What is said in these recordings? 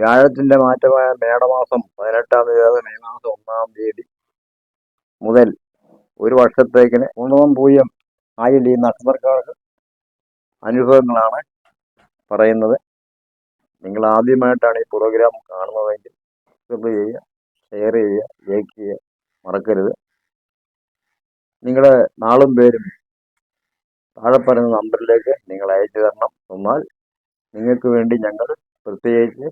വ്യാഴത്തിന്റെ മാറ്റമായ മേടമാസം പതിനെട്ടാം തീയതി മെയ് മാസം ഒന്നാം തീയതി മുതൽ ഒരു വർഷത്തേക്കിന് ഉണവും പൂയം ആയിൽ ഈ നക്ഷത്രക്കാർക്ക് അനുഭവങ്ങളാണ് പറയുന്നത്. നിങ്ങൾ ആദ്യമായിട്ടാണ് ഈ പ്രോഗ്രാം കാണുന്നതെങ്കിൽ സബ്സ്ക്രൈബ് ചെയ്യുക ഷെയർ ചെയ്യുക ലൈക്ക് ചെയ്യുക മറക്കരുത്. നിങ്ങളുടെ നാളും പേരും താഴെ പറയുന്ന നമ്പറിലേക്ക് നിങ്ങൾ അയച്ചു തരണം. എന്നാൽ നിങ്ങൾക്ക് വേണ്ടി ഞങ്ങൾ പ്രത്യേകിച്ച്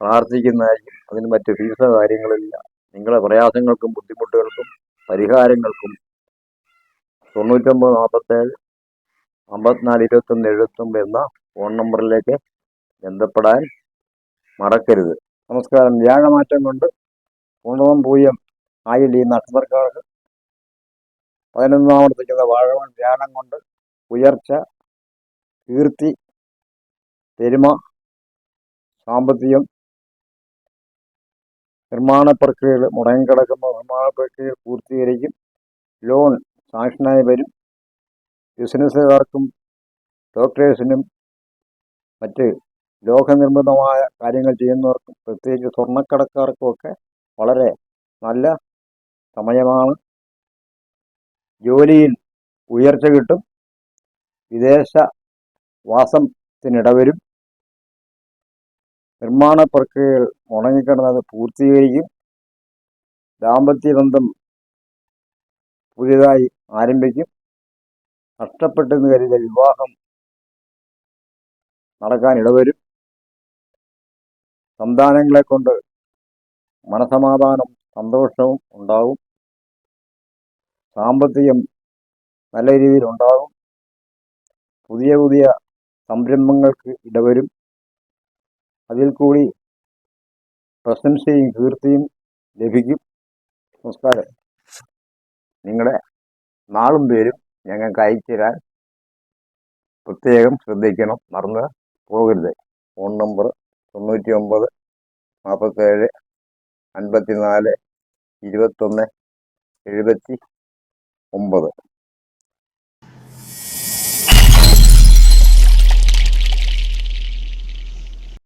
പ്രാർത്ഥിക്കുന്നതായിരിക്കും. അതിന് മറ്റു ഫീസോ കാര്യങ്ങളില്ല നിങ്ങളുടെ പ്രയാസങ്ങൾക്കും ബുദ്ധിമുട്ടുകൾക്കും പരിഹാരങ്ങൾക്കും തൊണ്ണൂറ്റൊമ്പത് നാൽപ്പത്തേഴ് അമ്പത്തിനാല് ഇരുപത്തൊന്ന് എഴുപത്തൊമ്പത് എന്ന ഫോൺ നമ്പറിലേക്ക് ബന്ധപ്പെടാൻ മറക്കരുത്. നമസ്കാരം. വ്യാഴമാറ്റം കൊണ്ട് പൂർണവും പൂയം ആയിൽ ഈ നക്ഷത്രക്കാർക്ക്? പതിനൊന്നാമത്തേക്കുന്ന വാഴവൻ ധ്യാനം കൊണ്ട് ഉയർച്ച കീർത്തി പെരുമ സാമ്പത്തികം നിർമ്മാണ പ്രക്രിയകൾ മുടങ്ങിക്കിടക്കുന്ന നിർമ്മാണ പ്രക്രിയകൾ പൂർത്തീകരിക്കും. ലോൺ സാങ്ഷനായി വരും. ബിസിനസ്സുകാർക്കും ഡോക്ടേഴ്സിനും മറ്റ് ലോകനിർമ്മിതമായ കാര്യങ്ങൾ ചെയ്യുന്നവർക്കും പ്രത്യേകിച്ച് സ്വർണക്കടക്കാർക്കും ഒക്കെ വളരെ നല്ല സമയമാണ്. ജോലിയിൽ ഉയർച്ച കിട്ടും. വിദേശ വാസത്തിനിടവരും. നിർമ്മാണ പ്രക്രിയകൾ മുടങ്ങിക്കിടന്നത് പൂർത്തീകരിക്കും. ദാമ്പത്യ ബന്ധം പുതിയതായി ആരംഭിക്കും. നഷ്ടപ്പെട്ടെന്ന് കരുതിയ വിവാഹം നടക്കാൻ ഇടവരും സന്താനങ്ങളെ കൊണ്ട് മനസമാധാനം സന്തോഷവും ഉണ്ടാകും സാമ്പത്തികം നല്ല രീതിയിൽ ഉണ്ടാകും. പുതിയ പുതിയ സംരംഭങ്ങൾക്ക് ഇടവരും. അതിൽ കൂടി പ്രശംസയും കീർത്തിയും ലഭിക്കും. നമസ്കാരം. നിങ്ങളുടെ നാളും പേരും ഞങ്ങൾക്ക് അയച്ചു തരാൻ പ്രത്യേകം ശ്രദ്ധിക്കണം. മറന്ന് പോകരുത്. ഫോൺ നമ്പർ തൊണ്ണൂറ്റി ഒമ്പത് നാൽപ്പത്തേഴ് അൻപത്തി നാല് ഇരുപത്തൊന്ന് എഴുപത്തി ഒമ്പത്.